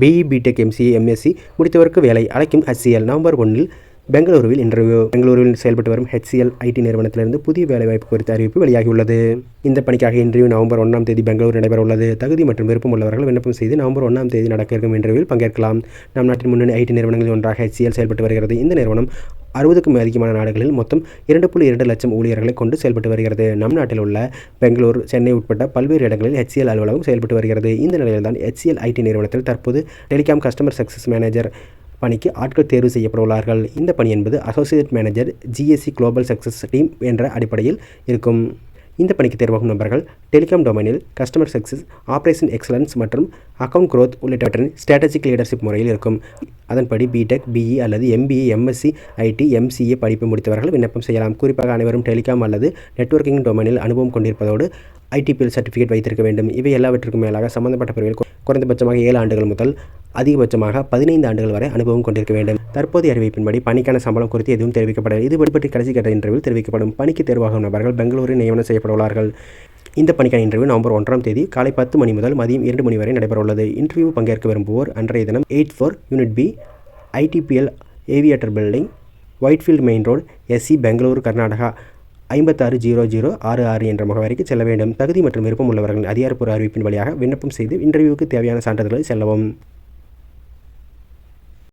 BE BTech MCA MSc முடித்தவருக்கு வேலை. அழைக்கும் ஹெச்சிஎல் நவம்பர் ஒன்றில் பெங்களூருவில் இன்டர்வியூ பெங்களூருவில் செயல்பட்டு வரும் ஹெச்சிஎல் ஐடி நிறுவனத்திலிருந்து புதிய வேலைவாய்ப்பு குறித்த அறிவிப்பு வெளியாகியுள்ளது. இந்த பணிக்காக இன்டர்வியூ நவம்பர் ஒன்றாம் தேதி பெங்களூர் நடைபெற உள்ளது. தகுதி மற்றும் விருப்பம் உள்ளவர்கள் விண்ணப்பம் செய்து நவம்பர் ஒன்றாம் தேதி நடக்க இருக்கும் இன்டர்வியூவில் பங்கேற்கலாம். நம் நாட்டின் முன்னணி ஐடி நிறுவனங்களில் ஒன்றாக ஹெச்சிஎல் செயல்பட்டு வருகிறது. இந்த நிறுவனம் அறுபதுக்கும் அதிகமான நாடுகளில் மொத்தம் இரண்டு புள்ளி இரண்டு லட்சம் ஊழியர்களை கொண்டு செயல்பட்டு வருகிறது. நம் நாட்டில் உள்ள பெங்களூர் சென்னை உட்பட்ட பல்வேறு இடங்களில் ஹெச்சிஎல் அலுவலகம் செயல்பட்டு வருகிறது. இந்த நிலையில்தான் ஹெச்சிஎல் ஐடி நிறுவனத்தில் தற்போது டெலிகாம் கஸ்டமர் சக்சஸ் மேனேஜர் பணிக்கு ஆட்கள் தேர்வு செய்யப்படுவார்கள் இந்த பணி என்பது associate manager GSC global success team என்ற அடிப்படையில் இருக்கும். இந்த பணிக்கு தேர்வாகும் நபர்கள் டெலிகாம் டொமைனில் கஸ்டமர் சக்ஸஸ் ஆப்ரேஷன் எக்ஸலன்ஸ் மற்றும் அக்கவுண்ட் க்ரோத் உள்ளிட்டவற்றின் ஸ்ட்ராட்டஜிக் லீடர்ஷிப் முறையில் இருக்கும். அதன்படி பிடெக் பிஇ அல்லது எம்பிஏ எம்எஸ்சி ஐடி எம்சிஏ படிப்பு முடித்தவர்கள் விண்ணப்பம் செய்யலாம். குறிப்பாக அனைவரும் டெலிகாம் அல்லது நெட்வொர்க்கிங் டொமைனில் அனுபவம் கொண்டிருப்பதோடு ஐடிபிஎல் சர்டிஃபிகேட் வைத்திருக்க வேண்டும். இவை எல்லாவற்றிற்கும் மேலாக சம்பந்தப்பட்ட பிரிவில் குறைந்தபட்சமாக ஏழு ஆண்டுகள் முதல் அதிகபட்சமாக பதினைந்து ஆண்டுகள் வரை அனுபவம் கொண்டிருக்க வேண்டும். தற்போதைய அறிவிப்பின்படி பணிக்கான சம்பளம் குறித்து எதுவும் தெரிவிக்கப்படவில்லை. இது பற்றி கடைசி கட்ட இன்டர்வியூவில் தெரிவிக்கப்படும். பணிக்கு தேர்வாகும் நபர்கள் பெங்களூரில் நியமனம் செய்யப்படுவார்கள். இந்த பணிக்கான இன்டர்வியூ நவம்பர் ஒன்றாம் தேதி காலை பத்து மணி முதல் மதியம் இரண்டு மணி வரை நடைபெறவுள்ளது. இன்டர்வியூ பங்கேற்க விரும்புவோர் அன்றைய தினம் eight four unit B ITPL aviator building Whitefield main road SC Bengaluru Karnataka ஐம்பத்தாறு ஜீரோ ஜீரோ ஆறு ஆறு என்ற முகவரிக்கு செல்ல வேண்டும். தகுதி மற்றும் விருப்பம் உள்ளவர்கள் அதிகாரப்பூர்வ அறிவிப்பின் வழியாக விண்ணப்பம் செய்து இன்டர்வியூவுக்கு தேவையான சான்றிதழ்களை செல்லவும்.